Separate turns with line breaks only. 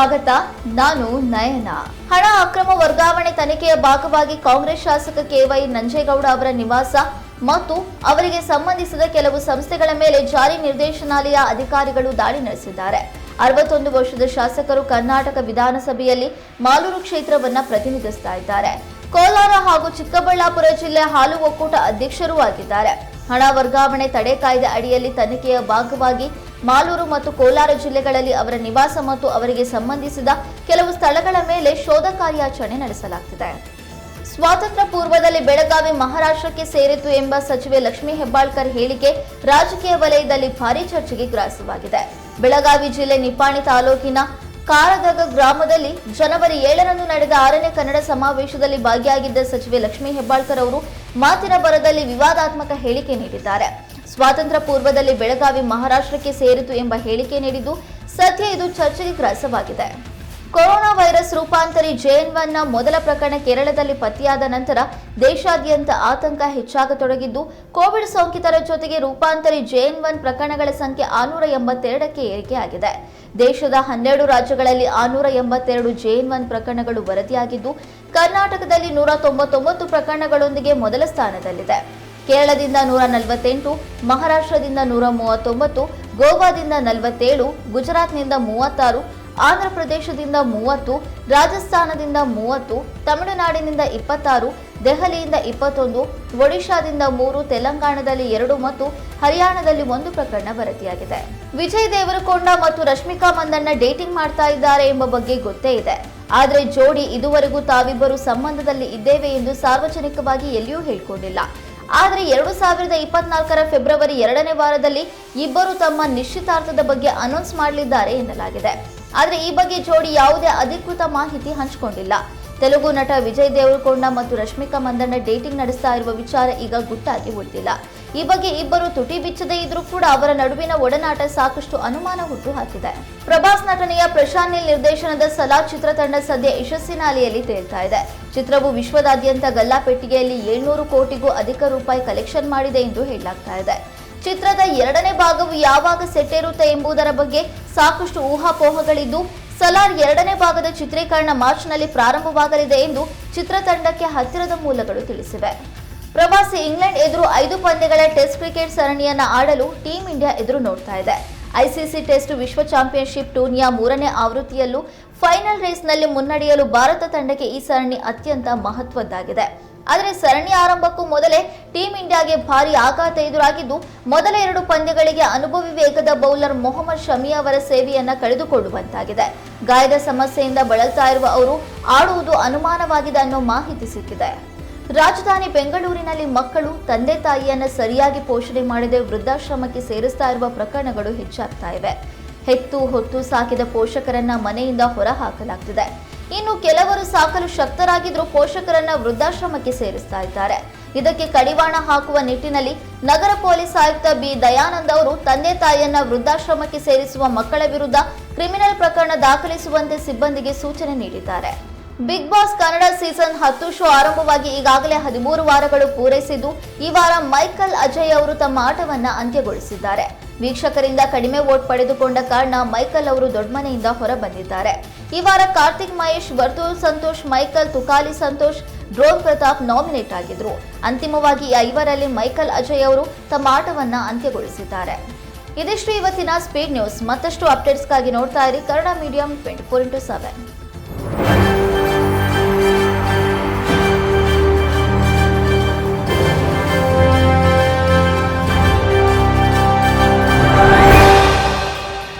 ಸ್ವಾಗತ, ನಾನು ನಯನ. ಹಣ, ಅಕ್ರಮ ವರ್ಗಾವಣೆ ತನಿಖೆಯ ಭಾಗವಾಗಿ ಕಾಂಗ್ರೆಸ್ ಶಾಸಕ ಕೆವೈ ನಂಜೇಗೌಡ ಅವರ ನಿವಾಸ ಮತ್ತು ಅವರಿಗೆ ಸಂಬಂಧಿಸಿದ ಕೆಲವು ಸಂಸ್ಥೆಗಳ ಮೇಲೆ ಜಾರಿ ನಿರ್ದೇಶನಾಲಯ ಅಧಿಕಾರಿಗಳು ದಾಳಿ ನಡೆಸಿದ್ದಾರೆ. ಅರವತ್ತೊಂದು ವರ್ಷದ ಶಾಸಕರು ಕರ್ನಾಟಕ ವಿಧಾನಸಭೆಯಲ್ಲಿ ಮಾಲೂರು ಕ್ಷೇತ್ರವನ್ನ ಪ್ರತಿನಿಧಿಸ್ತಾ ಇದ್ದಾರೆ. ಕೋಲಾರ ಹಾಗೂ ಚಿಕ್ಕಬಳ್ಳಾಪುರ ಜಿಲ್ಲೆ ಹಾಲು ಒಕ್ಕೂಟ ಅಧ್ಯಕ್ಷರೂ ಆಗಿದ್ದಾರೆ. ಹಣ ವರ್ಗಾವಣೆ ತಡೆ ಕಾಯ್ದೆ ಅಡಿಯಲ್ಲಿ ತನಿಖೆಯ ಭಾಗವಾಗಿ ಮಾಲೂರು ಮತ್ತು ಕೋಲಾರ ಜಿಲ್ಲೆಗಳಲ್ಲಿ ಅವರ ನಿವಾಸ ಮತ್ತು ಅವರಿಗೆ ಸಂಬಂಧಿಸಿದ ಕೆಲವು ಸ್ಥಳಗಳ ಮೇಲೆ ಶೋಧ ಕಾರ್ಯಾಚರಣೆ ನಡೆಸಲಾಗುತ್ತಿದೆ ಸ್ವಾತಂತ್ರ್ಯ ಪೂರ್ವದಲ್ಲಿ ಬೆಳಗಾವಿ ಮಹಾರಾಷ್ಟ್ರಕ್ಕೆ ಸೇರಿತು ಎಂಬ ಸಚಿವೆ ಲಕ್ಷ್ಮೀ ಹೆಬ್ಬಾಳ್ಕರ್ ಹೇಳಿಕೆ ರಾಜಕೀಯ ವಲಯದಲ್ಲಿ ಭಾರಿ ಚರ್ಚೆಗೆ ಗ್ರಾಸವಾಗಿದೆ. ಬೆಳಗಾವಿ ಜಿಲ್ಲೆ ನಿಪ್ಪಾಣಿ ತಾಲೂಕಿನ ಕಾರದಗ ಗ್ರಾಮದಲ್ಲಿ ಜನವರಿ ಏಳರಂದು ನಡೆದ ಆರನೇ ಕನ್ನಡ ಸಮಾವೇಶದಲ್ಲಿ ಭಾಗಿಯಾಗಿದ್ದ ಸಚಿವೆ ಲಕ್ಷ್ಮೀ ಹೆಬ್ಬಾಳ್ಕರ್ ಅವರು ಮಾತಿನ ಬರದಲ್ಲಿ ವಿವಾದಾತ್ಮಕ ಹೇಳಿಕೆ ನೀಡಿದ್ದಾರೆ. ಸ್ವಾತಂತ್ರ್ಯ ಪೂರ್ವದಲ್ಲಿ ಬೆಳಗಾವಿ ಮಹಾರಾಷ್ಟ್ರಕ್ಕೆ ಸೇರಿತು ಎಂಬ ಹೇಳಿಕೆ ನೀಡಿದ್ದು ಸದ್ಯ ಇದು ಚರ್ಚೆಗೆ ಗ್ರಾಸವಾಗಿದೆ ಕೊರೋನಾ ವೈರಸ್ ರೂಪಾಂತರಿ ಜೆಎನ್ ಒನ್ನ ಮೊದಲ ಪ್ರಕರಣ ಕೇರಳದಲ್ಲಿ ಪತ್ತೆಯಾದ ನಂತರ ದೇಶಾದ್ಯಂತ ಆತಂಕ ಹೆಚ್ಚಾಗತೊಡಗಿದ್ದು, ಕೋವಿಡ್ ಸೋಂಕಿತರ ಜೊತೆಗೆ ರೂಪಾಂತರಿ ಜೆಎನ್ ಒನ್ ಪ್ರಕರಣಗಳ ಸಂಖ್ಯೆ ಆರುನೂರ ಎಂಬತ್ತೆರಡಕ್ಕೆ ಏರಿಕೆಯಾಗಿದೆ. ದೇಶದ ಹನ್ನೆರಡು ರಾಜ್ಯಗಳಲ್ಲಿ ಆರುನೂರ ಎಂಬತ್ತೆರಡು ಜೆಎನ್ ಒನ್ ಪ್ರಕರಣಗಳು ವರದಿಯಾಗಿದ್ದು, ಕರ್ನಾಟಕದಲ್ಲಿ ನೂರ ತೊಂಬತ್ತೊಂಬತ್ತು ಪ್ರಕರಣಗಳೊಂದಿಗೆ ಮೊದಲ ಸ್ಥಾನದಲ್ಲಿದೆ. ಕೇರಳದಿಂದ ನೂರ ನಲವತ್ತೆಂಟು, ಮಹಾರಾಷ್ಟ್ರದಿಂದ ನೂರ ಮೂವತ್ತೊಂಬತ್ತು, ಗೋವಾದಿಂದ ನಲವತ್ತೇಳು, ಗುಜರಾತ್ನಿಂದ ಮೂವತ್ತಾರು ಆಂಧ್ರ ಪ್ರದೇಶದಿಂದ ಮೂವತ್ತು, ರಾಜಸ್ಥಾನದಿಂದ ಮೂವತ್ತು, ತಮಿಳುನಾಡಿನಿಂದ ಇಪ್ಪತ್ತಾರು, ದೆಹಲಿಯಿಂದ ಇಪ್ಪತ್ತೊಂದು, ಒಡಿಶಾದಿಂದ ಮೂರು, ತೆಲಂಗಾಣದಲ್ಲಿ ಎರಡು ಮತ್ತು ಹರಿಯಾಣದಲ್ಲಿ ಒಂದು ಪ್ರಕರಣ ವರದಿಯಾಗಿದೆ. ವಿಜಯ್ ದೇವರಕೊಂಡ ಮತ್ತು ರಶ್ಮಿಕಾ ಮಂದಣ್ಣ ಡೇಟಿಂಗ್ ಮಾಡ್ತಾ ಇದ್ದಾರೆ ಎಂಬ ಬಗ್ಗೆ ಗೊತ್ತೇ ಇದೆ. ಆದರೆ ಜೋಡಿ ಇದುವರೆಗೂ ತಾವಿಬ್ಬರು ಸಂಬಂಧದಲ್ಲಿ ಇದ್ದೇವೆ ಎಂದು ಸಾರ್ವಜನಿಕವಾಗಿ ಎಲ್ಲಿಯೂ ಹೇಳಿಕೊಂಡಿಲ್ಲ. ಆದರೆ ಎರಡು ಸಾವಿರದ ಇಪ್ಪತ್ನಾಲ್ಕರ ಫೆಬ್ರವರಿ ಎರಡನೇ ವಾರದಲ್ಲಿ ಇಬ್ಬರು ತಮ್ಮ ನಿಶ್ಚಿತಾರ್ಥದ ಬಗ್ಗೆ ಅನೌನ್ಸ್ ಮಾಡಲಿದ್ದಾರೆ ಎನ್ನಲಾಗಿದೆ. ಆದರೆ ಈ ಬಗ್ಗೆ ಜೋಡಿ ಯಾವುದೇ ಅಧಿಕೃತ ಮಾಹಿತಿ ಹಂಚಿಕೊಂಡಿಲ್ಲ. ತೆಲುಗು ನಟ ವಿಜಯ್ ದೇವರಕೊಂಡ ಮತ್ತು ರಶ್ಮಿಕಾ ಮಂದಣ್ಣ ಡೇಟಿಂಗ್ ನಡೆಸ್ತಾ ಇರುವ ವಿಚಾರ ಈಗ ಗುಟ್ಟಾಗಿ ಉಳಿದಿಲ್ಲ. ಈ ಬಗ್ಗೆ ಇಬ್ಬರು ತುಟಿ ಬಿಚ್ಚದೇ ಇದ್ರೂ ಕೂಡ ಅವರ ನಡುವಿನ ಒಡನಾಟ ಸಾಕಷ್ಟು ಅನುಮಾನ ಹುಟ್ಟು ಹಾಕಿದೆ ಪ್ರಭಾಸ್ ನಟನೆಯ ಪ್ರಶಾಂತ್ ನೀಲ್ ನಿರ್ದೇಶನದ ಸಲಾ ಚಿತ್ರತಂಡ ಸದ್ಯ ಯಶಸ್ಸಿನ ಅಲೆಯಲ್ಲಿ ತೇಲ್ತಾ ಇದೆ. ಚಿತ್ರವು ವಿಶ್ವದಾದ್ಯಂತ ಗಲ್ಲಾಪೆಟ್ಟಿಗೆಯಲ್ಲಿ ಏಳ್ನೂರು ಕೋಟಿಗೂ ಅಧಿಕ ರೂಪಾಯಿ ಕಲೆಕ್ಷನ್ ಮಾಡಿದೆ ಎಂದು ಹೇಳಲಾಗ್ತಾ ಇದೆ. ಚಿತ್ರದ ಎರಡನೇ ಭಾಗವು ಯಾವಾಗ ಸೆಟ್ಟೇರುತ್ತೆ ಎಂಬುದರ ಬಗ್ಗೆ ಸಾಕಷ್ಟು ಊಹಾಪೋಹಗಳಿದ್ದು ಸಲಾರ್ ಎರಡನೇ ಭಾಗದ ಚಿತ್ರೀಕರಣ ಮಾರ್ಚ್ನಲ್ಲಿ ಪ್ರಾರಂಭವಾಗಲಿದೆ ಎಂದು ಚಿತ್ರತಂಡಕ್ಕೆ ಹತ್ತಿರದ ಮೂಲಗಳು ತಿಳಿಸಿವೆ. ಪ್ರವಾಸಿ ಇಂಗ್ಲೆಂಡ್ ಎದುರು ಐದು ಪಂದ್ಯಗಳ ಟೆಸ್ಟ್ ಕ್ರಿಕೆಟ್ ಸರಣಿಯನ್ನು ಆಡಲು ಟೀಂ ಇಂಡಿಯಾ ಎದುರು ನೋಡ್ತಾ ಇದೆ. ಐಸಿಸಿ ಟೆಸ್ಟ್ ವಿಶ್ವ ಚಾಂಪಿಯನ್ಶಿಪ್ ಟೂರ್ನಿಯ ಮೂರನೇ ಆವೃತ್ತಿಯಲ್ಲೂ ಫೈನಲ್ ರೇಸ್ನಲ್ಲಿ ಮುನ್ನಡೆಯಲು ಭಾರತ ತಂಡಕ್ಕೆ ಈ ಸರಣಿ ಅತ್ಯಂತ ಮಹತ್ವದ್ದಾಗಿದೆ. ಆದರೆ ಸರಣಿ ಆರಂಭಕ್ಕೂ ಮೊದಲೇ ಟೀಂ ಇಂಡಿಯಾಗೆ ಭಾರಿ ಆಘಾತ ಎದುರಾಗಿದ್ದು, ಮೊದಲ ಎರಡು ಪಂದ್ಯಗಳಿಗೆ ಅನುಭವಿ ವೇಗದ ಬೌಲರ್ ಮೊಹಮ್ಮದ್ ಶಮಿ ಅವರ ಸೇವೆಯನ್ನ ಕಳೆದುಕೊಳ್ಳುವಂತಾಗಿದೆ. ಗಾಯದ ಸಮಸ್ಯೆಯಿಂದ ಬಳಲ್ತಾ ಇರುವ ಅವರು ಆಡುವುದು ಅನುಮಾನವಾಗಿದೆ ಅನ್ನೋ ಮಾಹಿತಿ ಸಿಕ್ಕಿದೆ. ರಾಜಧಾನಿ ಬೆಂಗಳೂರಿನಲ್ಲಿ ಮಕ್ಕಳು, ತಂದೆ ತಾಯಿಯನ್ನು ಸರಿಯಾಗಿ ಪೋಷಣೆ ಮಾಡದೆ ವೃದ್ಧಾಶ್ರಮಕ್ಕೆ ಸೇರಿಸ್ತಾ ಇರುವ ಪ್ರಕರಣಗಳು ಹೆಚ್ಚಾಗ್ತಾ ಇವೆ. ಹೆತ್ತು, ಹೊತ್ತು ಸಾಕಿದ ಪೋಷಕರನ್ನ ಮನೆಯಿಂದ ಹೊರ ಹಾಕಲಾಗ್ತಿದೆ ಇನ್ನು ಕೆಲವರು ಸಾಕಲು ಶಕ್ತರಾಗಿದ್ರೂ ಪೋಷಕರನ್ನ ವೃದ್ಧಾಶ್ರಮಕ್ಕೆ ಸೇರಿಸ್ತಾ ಇದ್ದಾರೆ. ಇದಕ್ಕೆ ಕಡಿವಾಣ ಹಾಕುವ ನಿಟ್ಟಿನಲ್ಲಿ ನಗರ ಪೊಲೀಸ್ ಆಯುಕ್ತ ಬಿ. ದಯಾನಂದ್ ಅವರು ತಂದೆ ತಾಯಿಯನ್ನ ವೃದ್ಧಾಶ್ರಮಕ್ಕೆ ಸೇರಿಸುವ ಮಕ್ಕಳ ವಿರುದ್ಧ ಕ್ರಿಮಿನಲ್ ಪ್ರಕರಣ ದಾಖಲಿಸುವಂತೆ ಸಿಬ್ಬಂದಿಗೆ ಸೂಚನೆ ನೀಡಿದ್ದಾರೆ. ಬಿಗ್ ಬಾಸ್ ಕನ್ನಡ ಸೀಸನ್ ಹತ್ತು ಶೋ ಆರಂಭವಾಗಿ ಈಗಾಗಲೇ ಹದಿಮೂರು ವಾರಗಳು ಪೂರೈಸಿದ್ದು, ಈ ವಾರ ಮೈಕಲ್ ಅಜಯ್ ಅವರು ತಮ್ಮ ಆಟವನ್ನ ಅಂತ್ಯಗೊಳಿಸಿದ್ದಾರೆ. ವೀಕ್ಷಕರಿಂದ ಕಡಿಮೆ ವೋಟ್ ಪಡೆದುಕೊಂಡ ಕಾರಣ ಮೈಕಲ್ ಅವರು ದೊಡ್ಡಮನೆಯಿಂದ ಹೊರ ಬಂದಿದ್ದಾರೆ ಈ ವಾರ Karthik Mahesh, Varthur Santhosh, Michael Tukali Santhosh, drone Prathap nominate ಆಗಿದ್ರು. ಅಂತಿಮವಾಗಿ ಈ ಐವರಲ್ಲಿ ಮೈಕಲ್ ಅಜಯ್ ಅವರು ತಮ್ಮ ಆಟವನ್ನ ಅಂತ್ಯಗೊಳಿಸಿದ್ದಾರೆ. ಇದಿಷ್ಟು ಇವತ್ತಿನ ಸ್ಪೀಡ್ ನ್ಯೂಸ್. ಮತ್ತಷ್ಟು ಅಪ್ಡೇಟ್ಸ್ಗಾಗಿ ನೋಡ್ತಾ ಇರಿ Kannada medium twenty four into seven.